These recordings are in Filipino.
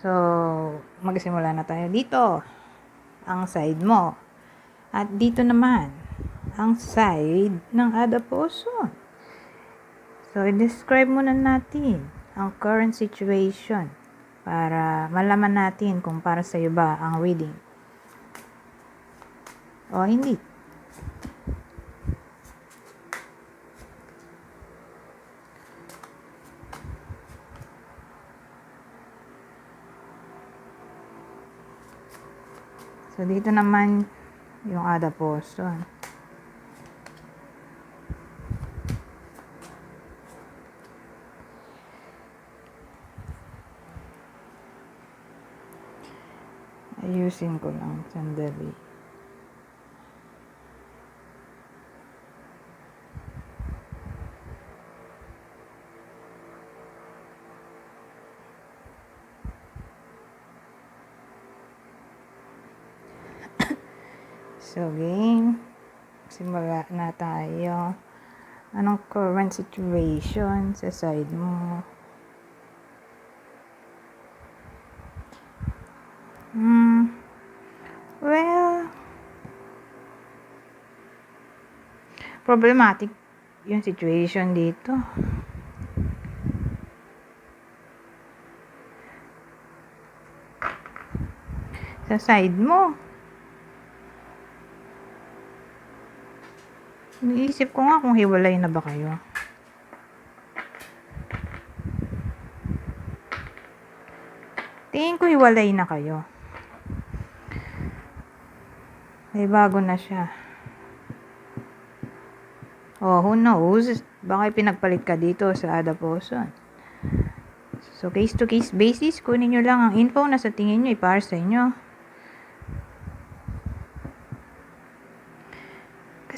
So, magsimula na tayo dito. Ang side mo. At dito naman, ang side ng adaposon. So, i-describe muna natin ang current situation para malaman natin kung para sa iyo ba ang reading. O hindi. So, dito naman yung adaposon. Ayusin ko lang sandali. So, game. Simula na tayo. Anong current situation sa side mo? Hmm. Well, problematic yung situation dito. Sa side mo. Iniisip ko nga kung hiwalay na ba kayo. Tingin ko hiwalay na kayo. May bago na siya. Oh, who knows? Baka pinagpalit ka dito sa Adaposon. So, case to case basis, kunin nyo lang ang info na sa tingin nyo ipara sa inyo.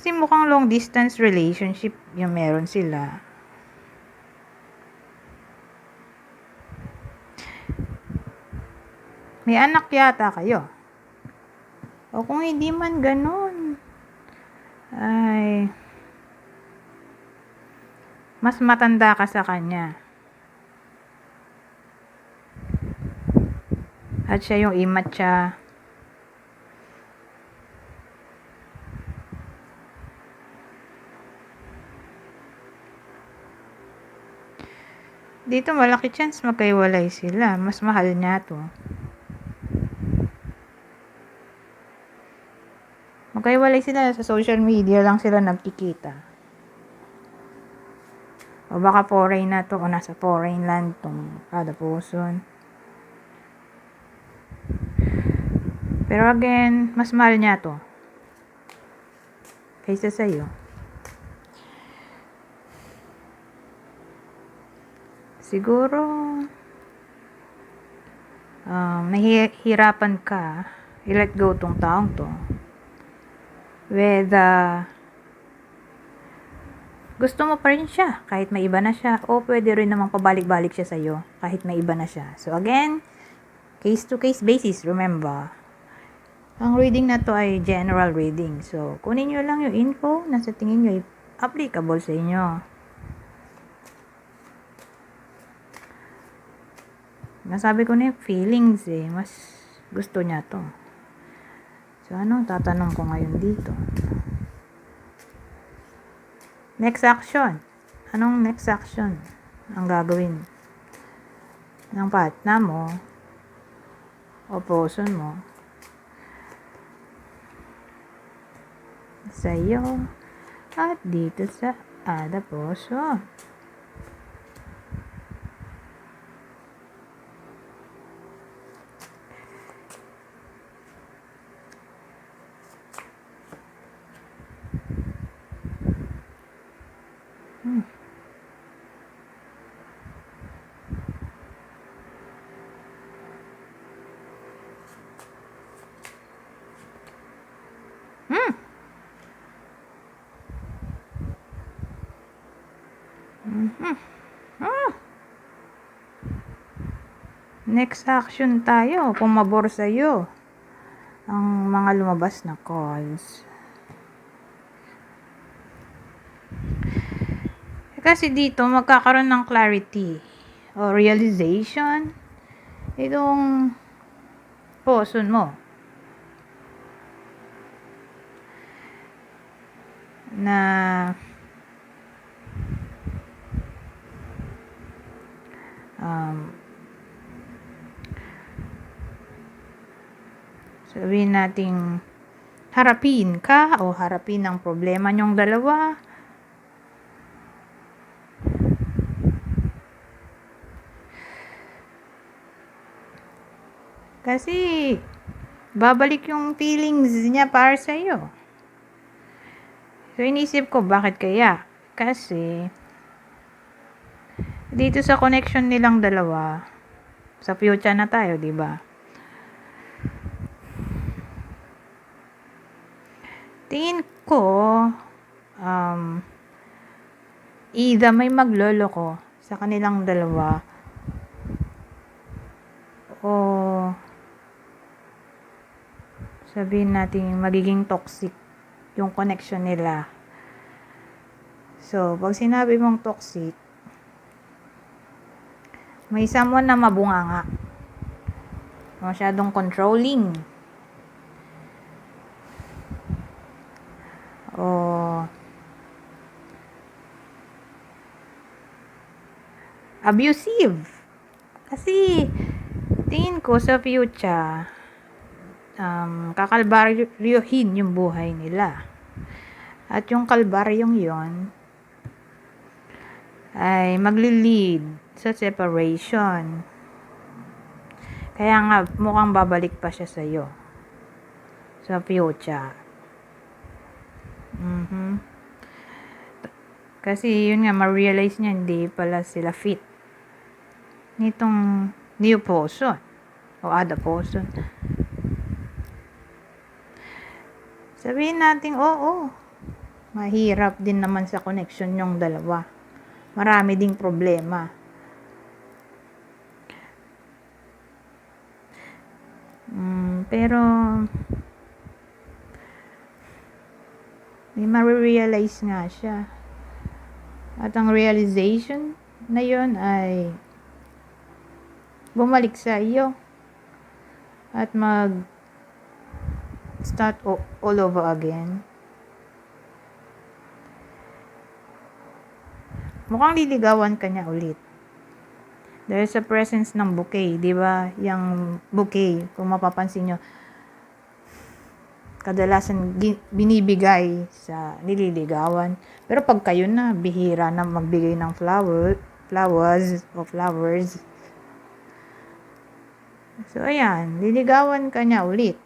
Kasi mukhang long distance relationship yung meron sila. May anak yata kayo. O kung hindi man ganun, ay, mas matanda ka sa kanya. At siya yung imatcha. Dito malaki chance magkaiwalay sila. Mas mahal niya to. Magkaiwalay sila sa social media lang sila nagkikita. O baka foreign na to o nasa foreign land tong kada person. Pero again, mas mahal niya to. Kaysa sa'yo. Siguro, um, nahihirapan ka i-let go tong taong to. With, uh, gusto mo pa rin siya kahit may iba na siya o pwede rin namang pabalik-balik siya sa'yo kahit may iba na siya. So again, case to case basis, remember. Ang reading na to ay general reading. So, kunin nyo lang yung info na sa tingin nyo applicable sa inyo. Nasabi ko na yung feelings eh. Mas gusto niya to. So, ano? Tatanong ko ngayon dito. Next action. Anong next action ang gagawin ng partner mo o person mo sa iyo at dito sa ada puso. Ah. Next action tayo. Pumabor sa'yo ang mga lumabas na calls. Kasi dito, magkakaroon ng clarity o realization itong poson mo. Na um, sabihin nating harapin ka o harapin ang problema nyong dalawa. Kasi babalik yung feelings niya para sa iyo. So inisip ko bakit kaya? Kasi dito sa connection nilang dalawa sa future na tayo, 'di ba? Tingin ko, um, either may magloloko sa kanilang dalawa o sabihin natin magiging toxic yung connection nila. So, pag sinabi mong toxic, may someone na mabunganga. Masyadong controlling. O abusive. Kasi tingin ko sa future um, kakalbaryohin yung buhay nila. At yung kalbaryong yon ay magli-lead sa separation. Kaya nga, mukhang babalik pa siya sa'yo. Sa future. Mhm. Kasi yun nga, ma-realize niya hindi pala sila fit. Nitong new person. O other person. Sabihin natin, oo. Mahirap din naman sa connection yung dalawa. Marami ding problema. Mm, pero may ma-realize nga siya. At ang realization na yon ay bumalik sa iyo at mag start all over again. Mukhang liligawan ka niya ulit. There is a presence ng bouquet, di ba? Yung bouquet, kung mapapansin nyo, kadalasan binibigay sa nililigawan. Pero pag kayo na, bihira na magbigay ng flower, flowers o flowers. So, ayan, liligawan ka niya ulit.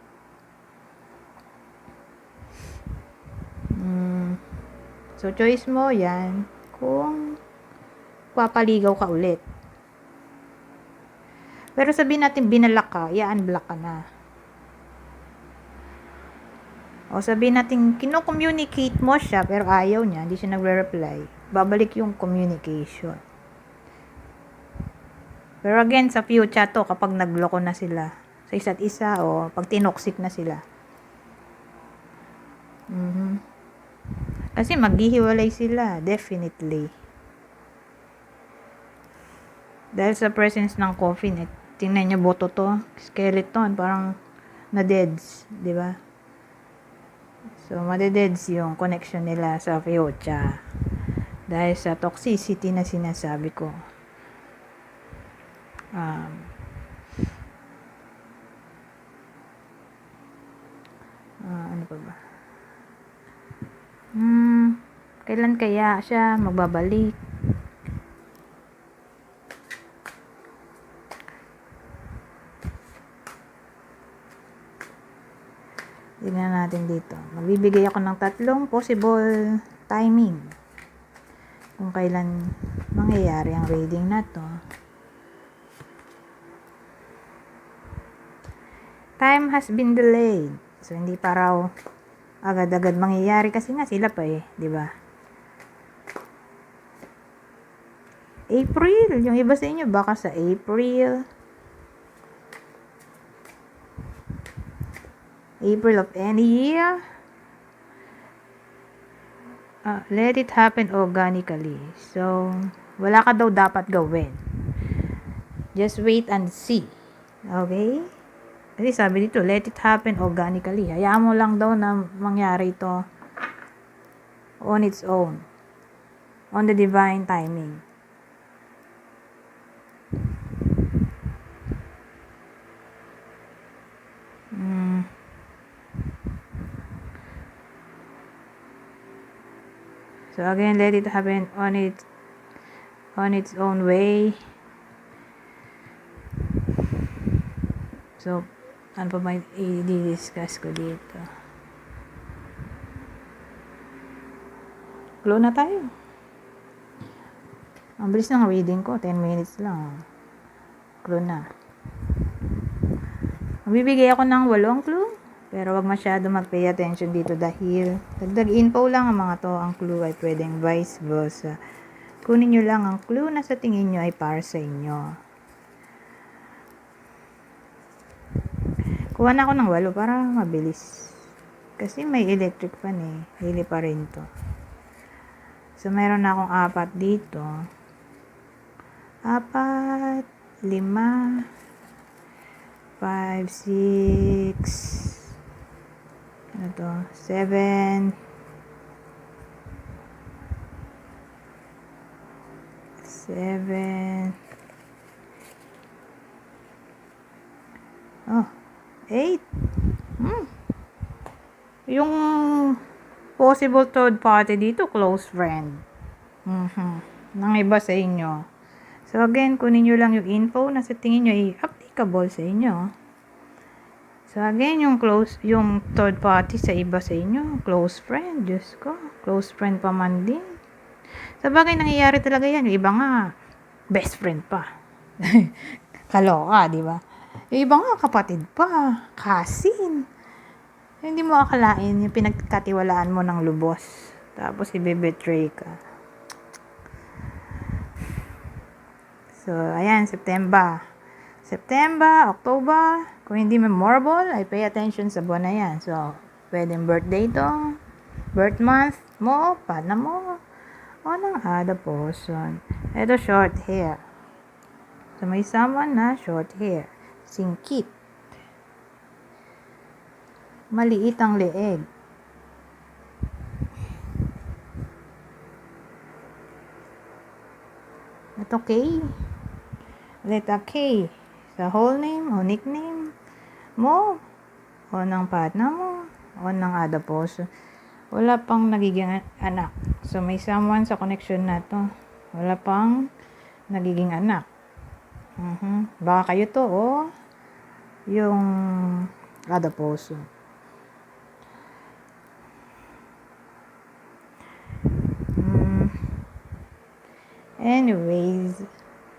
Mm, so, choice mo yan kung papaligaw ka ulit. Pero sabihin natin binalak ka, i-unblock ka na. O sabihin natin kino-communicate mo siya pero ayaw niya, hindi siya nagre-reply. Babalik yung communication. Pero again, sa future to, kapag nagloko na sila sa isa't isa o pag tinoxic na sila. Mhm. Kasi maghihiwalay sila, definitely. Dahil sa presence ng coffin, tingnan niyo boto to, skeleton, parang na-deads, di ba? So, madededs yung connection nila sa future. Dahil sa toxicity na sinasabi ko. Um, ah, ano pa ba? Hmm, kailan kaya siya magbabalik? Tingnan natin dito. Magbibigay ako ng tatlong possible timing. Kung kailan mangyayari ang reading na to. Time has been delayed. So, hindi pa raw agad-agad mangyayari kasi nga sila pa eh, di ba? April. Yung iba sa inyo, baka sa April. April of any year. Uh, let it happen organically. So, wala ka daw dapat gawin. Just wait and see. Okay? Kasi sabi dito, let it happen organically. Hayaan mo lang daw na mangyari ito on its own. On the divine timing. So again, let it happen on its on its own way. So, ano pa yung i-discuss ko dito? Clue na tayo. Ang bilis ng reading ko, 10 minutes lang. Clue na. Magbibigay ako ng walong clue, pero wag masyado mag-pay attention dito dahil dagdag info lang ang mga to. Ang clue ay pwedeng vice versa. Kunin nyo lang ang clue na sa tingin nyo ay para sa inyo. Kuha na ako ng walo para mabilis. Kasi may electric fan eh. Hili pa rin to. So, meron na akong apat dito. Apat, lima, five, six, ano to, seven, seven, oh, eight. Hmm. Yung possible third party dito, close friend. Mhm. Nang iba sa inyo. So again, kunin nyo lang yung info na sa tingin nyo ay applicable sa inyo. So again, yung close, yung third party sa iba sa inyo, close friend, Diyos ko, close friend pa man din. Sa bagay, nangyayari talaga yan. Yung iba nga, best friend pa. Kaloka, di ba? Yung iba nga, kapatid pa, cousin. Hindi mo akalain yung pinagkatiwalaan mo ng lubos. Tapos, i-betray ka. So, ayan, September. September, October, kung hindi memorable, ay pay attention sa buwan na yan. So, pwedeng birthday to, birth month mo, pana mo, o ng other person. Ito, short hair. So, may someone na short hair. Singkit. Maliit ang leeg. Ito K. Letter K. Sa whole name o nickname mo o ng partner mo o ng other person. Wala pang nagiging anak. So, may someone sa connection na to. Wala pang nagiging anak. Mhm. Baka kayo to o yung other person. Mm. Anyways,